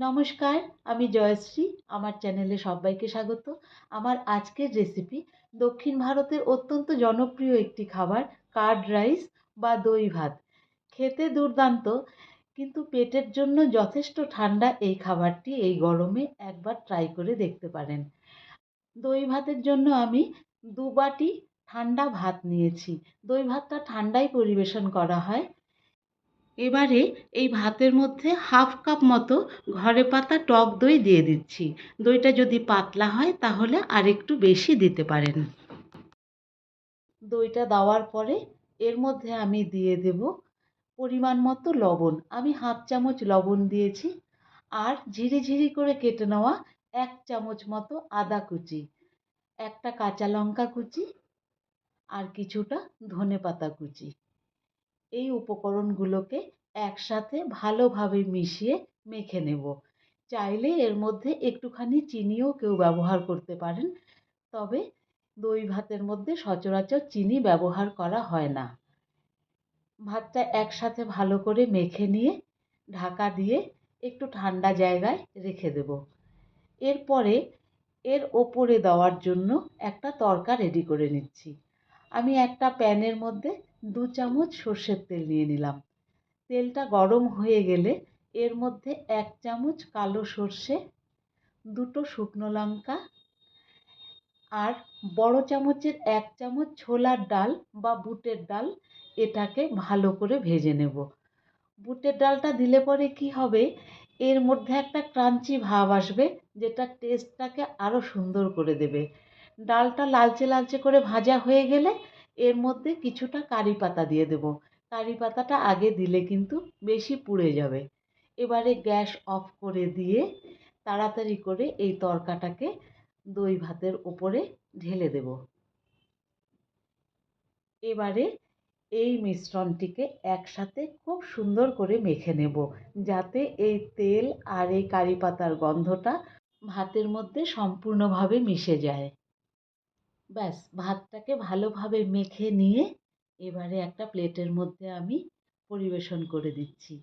নমস্কার, আমি জয়শ্রী, আমার চ্যানেলে সবাইকে স্বাগত। আমার আজকের রেসিপি দক্ষিণ ভারতের অত্যন্ত জনপ্রিয় একটি খাবার কার্ড রাইস বা দই ভাত। খেতে দুর্দান্ত, কিন্তু পেটের জন্য যথেষ্ট ঠান্ডা এই খাবারটি এই গরমে একবার ট্রাই করে দেখতে পারেন। দই ভাতের জন্য আমি দু বাটি ঠান্ডা ভাত নিয়েছি। দই ভাতটা ঠান্ডাই পরিবেশন করা হয়। এবারে এই ভাতের মধ্যে হাফ কাপ মতো ঘরে পাতা টক দই দিয়ে দিচ্ছি। দইটা যদি পাতলা হয় তাহলে আর একটু বেশি দিতে পারেন। দইটা দেওয়ার পরে এর মধ্যে আমি দিয়ে দেব পরিমাণ মতো লবণ। আমি হাফ চামচ লবণ দিয়েছি আর ঝিরি ঝিরি করে কেটে নেওয়া এক চামচ মতো আদা কুচি, একটা কাঁচা লঙ্কা কুচি আর কিছুটা ধনে পাতা কুচি। এই উপকরণগুলোকে একসাথে ভালোভাবে মিশিয়ে মেখে নেব। চাইলে এর মধ্যে একটুখানি চিনিও কেউ ব্যবহার করতে পারেন, তবে দই ভাতের মধ্যে সচরাচর চিনি ব্যবহার করা হয় না। ভাতটা একসাথে ভালো করে মেখে নিয়ে ঢাকা দিয়ে একটু ঠান্ডা জায়গায় রেখে দেব। এরপরে এর ওপরে দেওয়ার জন্য একটা তরকা রেডি করে নিচ্ছি। আমি একটা প্যানের মধ্যে দু চামচ সর্ষের তেল নিয়ে নিলাম। তেলটা গরম হয়ে গেলে এর মধ্যে এক চামচ কালো সর্ষে, দুটো শুকনো লঙ্কা আর বড় চামচের এক চামচ ছোলার ডাল বা বুটের ডাল এটাকে ভালো করে ভেজে নেব। বুটের ডালটা দিলে পরে কি হবে? এর মধ্যে একটা ক্রাঞ্চি ভাব আসবে যেটা টেস্টটাকে আরও সুন্দর করে দেবে। ডালটা লালচে লালচে করে ভাজা হয়ে গেলে এর মধ্যে কিছুটা কারি পাতা দিয়ে দেবো। কারি পাতাটা আগে দিলে কিন্তু বেশি পুড়ে যাবে। এবারে গ্যাস অফ করে দিয়ে তাড়াতাড়ি করে এই তরকাটাকে দই ভাতের ওপরে ঢেলে দেব। এবারে এই মিশ্রণটিকে একসাথে খুব সুন্দর করে মেখে নেব, যাতে এই তেল আর এই কারি পাতার গন্ধটা ভাতের মধ্যে সম্পূর্ণভাবে মিশে যায়। ব্যাস, ভাতটাকে ভালোভাবে মেখে নিয়ে এবারে একটা প্লেটের মধ্যে আমি পরিবেশন করে দিচ্ছি।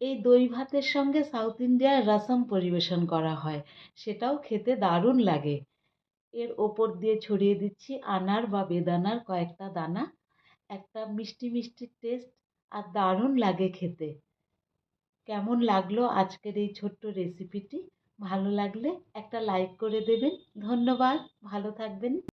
এই দই ভাতের সঙ্গে সাউথ ইন্ডিয়ার রসম পরিবেশন করা হয়, সেটাও খেতে দারুণ লাগে। এর ওপর দিয়ে ছড়িয়ে দিচ্ছি আনার বা বেদানার কয়েকটা দানা, একটা মিষ্টি মিষ্টি টেস্ট আর দারুণ লাগে খেতে। কেমন লাগল আজকের এই ছোট্ট রেসিপিটি? ভালো লাগলে একটা লাইক করে দেবেন। ধন্যবাদ ভালো থাকবেন।